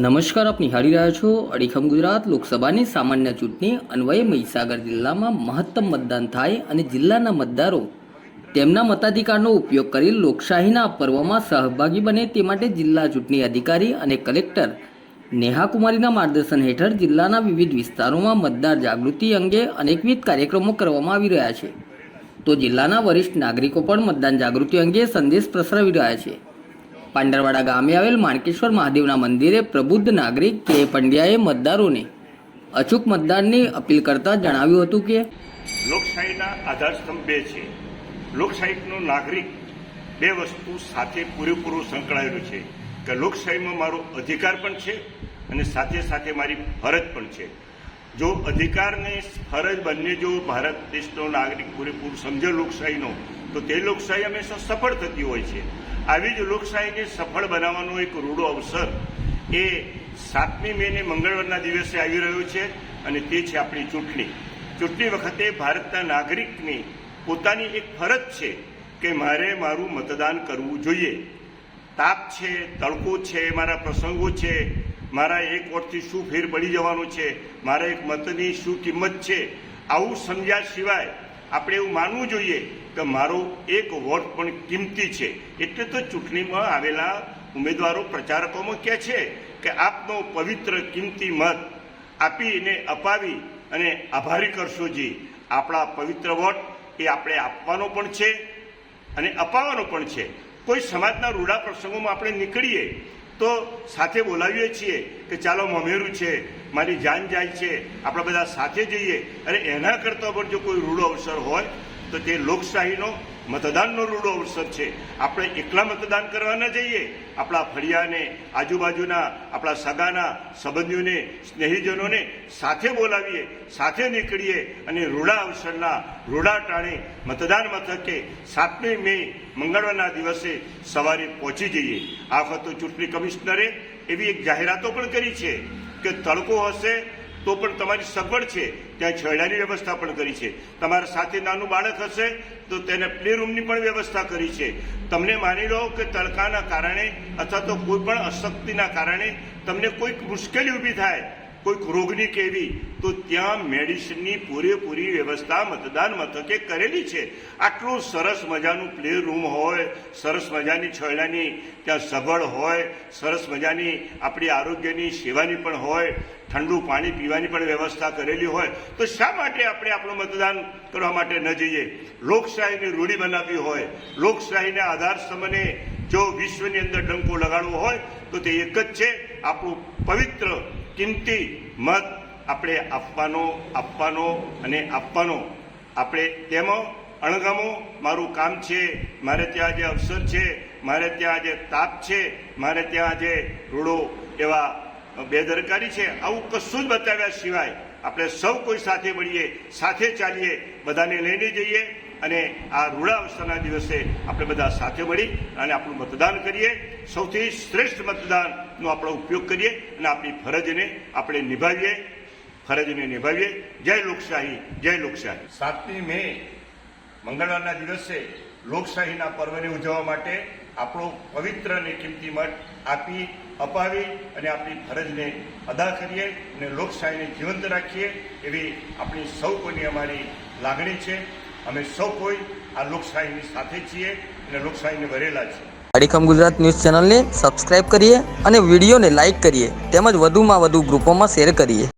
નમસ્કાર, આપ નિહાળી રહ્યા છો અડીખમ ગુજરાત લોકસભાની સામાન્ય ચૂંટણી અન્વયે મહીસાગર જિલ્લામાં મહત્તમ મતદાન થાય અને જિલ્લાના મતદારો તેમના મતાધિકારનો ઉપયોગ કરી લોકશાહીના પર્વમાં સહભાગી બને તે માટે જિલ્લા ચૂંટણી અધિકારી અને કલેક્ટર નેહા કુમારીના માર્ગદર્શન હેઠળ જિલ્લાના વિવિધ વિસ્તારોમાં મતદાર જાગૃતિ અંગે અનેકવિધ કાર્યક્રમો કરવામાં આવી રહ્યા છે. તો જિલ્લાના વરિષ્ઠ નાગરિકો પણ મતદાન જાગૃતિ અંગે સંદેશ પ્રસરાવી રહ્યા છે. પાંડરવાડા ગામે આવેલ માણકેશ્વર મહાદેવના મંદિરે પ્રબુદ્ધ નાગરિક કે પંડ્યાએ મતદારોને અચૂક મતદાનની અપીલ કરતા જણાવ્યું હતું કે લોકશાહીના આધારસ્તંભ બે છે. લોકશાહીનો નાગરિક બે વસ્તુ સાથે પૂરેપૂરું સંકળાયેલું છે કે લોકશાહીમાં મારો અધિકાર પણ છે અને સાથે સાથે મારી ફરજ પણ છે. જો અધિકાર ને ફરજ બંને જો ભારત દેશનો નાગરિક પૂરેપૂરું સમજે લોકશાહીનો તો તે લોકશાહી હંમેશા સફળ થતી હોય છે. આવી જ લોકશાહીને સફળ બનાવવાનો એક રૂડો અવસર એ સાતમી મે ને મંગળવારના દિવસે આવી રહ્યો છે અને તે છે આપણી ચૂંટણી. ચૂંટણી વખતે ભારતના નાગરિકની પોતાની એક ફરજ છે કે મારે મારું મતદાન કરવું જોઈએ. તાપ છે, તડકો છે, મારા પ્રસંગો છે, મારા એક વોટથી શું ફેર પડી જવાનો છે, મારા એક મતની શું કિંમત છે, આવું સમજ્યા સિવાય આપણે એવું માનવું જોઈએ કે મારો એક વોટ પણ કિંમતી છે. એટલે તો ચૂંટણીમાં આવેલા ઉમેદવારો પ્રચારકોમાં કહે છે કે આપનો પવિત્ર કિંમતી મત આપીને અપાવી અને આભારી કરશો જી. આપણા પવિત્ર વોટ એ આપણે આપવાનો પણ છે અને અપાવવાનો પણ છે. કોઈ સમાજના રૂડા પ્રસંગોમાં આપણે નીકળીએ તો સાથે બોલાવીએ છીએ કે ચાલો મમેરું છે, મારી જાન જાય છે, આપણે બધા સાથે જઈએ. અને એના કરતાં પણ જો કોઈ રૂડો અવસર હોય, તો તે લોકશાહીનો મતદાનનો રૂડો અવસર છે. આપણે એકલા મતદાન કરવા ન જઈએ. આપણા ફળિયાને, આજુબાજુના, આપણા સગાના, સંબંધીઓને, સ્નેહીજનોને સાથે બોલાવીએ, સાથે નીકળીએ અને રૂડા અવસરના, રૂડા ટાણે મતદાન મથકે સાતમી મે મંગળવારના દિવસે સવારે પહોંચી જઈએ. આ વખતે ચૂંટણી કમિશનરે એવી એક જાહેરાતો પણ કરી છે કે તડકો હશે તો પણ તમારી સગવડ છે. ત્યાં છેડાની વ્યવસ્થા પણ કરી છે. તમારા સાથે નાનું બાળક હશે તો તેને પ્લે રૂમની પણ વ્યવસ્થા કરી છે. તમને માની લો કે તડકાના કારણે અથવા તો કોઈ પણ અશક્તિના કારણે તમને કોઈક મુશ્કેલી ઊભી થાય કોઈક રોગની કેવી, તો ત્યાં મેડિસિનની પૂરેપૂરી વ્યવસ્થા મતદાન મથકે કરેલી છે. આટલું સરસ મજાનું પ્લે રૂમ હોય, સરસ મજાની છોયડાની ત્યાં સગવડ હોય, સરસ મજાની આપણી આરોગ્યની સેવાની પણ હોય, ઠંડુ પાણી પીવાની પણ વ્યવસ્થા કરેલી હોય, તો શા માટે આપણે આપણું મતદાન કરવા માટે ન જઈએ? લોકશાહીની રૂઢી બનાવવી હોય, લોકશાહીના આધાર સ્તંભને જો વિશ્વની અંદર ડંકો લગાડવો હોય, તો તે એક જ છે, આપણું પવિત્ર કિંમતી મત આપણે આપવાનો આપવાનો અને આપવાનો. આપણે તેમાં અણગમો, મારું કામ છે, મારે ત્યાં જે અવસર છે, મારે ત્યાં જે તાપ છે, મારે ત્યાં જે રૂડો એવા બેદરકારી છે, આવું કશું જ બતાવ્યા સિવાય આપણે સૌ કોઈ સાથે મળીએ, સાથે ચાલીએ, બધાને લઈને જઈએ અને આ રૂડા દિવસે આપણે બધા સાથે મળી અને આપણું મતદાન કરીએ. સૌથી શ્રેષ્ઠ મતદાનનો આપણો ઉપયોગ કરીએ અને આપણી ફરજને આપણે નિભાવીએ. ફરજને નિભાવીએ. જય લોકશાહી જય લોકશાહી. સાતમી મે, મંગળવારના દિવસે લોકશાહીના પર્વને ઉજવવા માટે આપણો પવિત્ર અને કિંમતી મઠ આપી, અપાવી અને આપણી ફરજને અદા કરીએ અને લોકશાહીને જીવંત રાખીએ એવી આપણી સૌ કોઈની અમારી લાગણી છે. અમે સૌ કોઈ આ લોકશાહીની સાથે છીએ અને લોકશાહીને ભરેલા છીએ. અડીખમ ગુજરાત ન્યૂઝ ચેનલને સબસ્ક્રાઇબ કરીએ અને વિડીયોને લાઇક કરીએ. તેમજ વધુમાં વધુ ગ્રુપોમાં શેર કરીએ.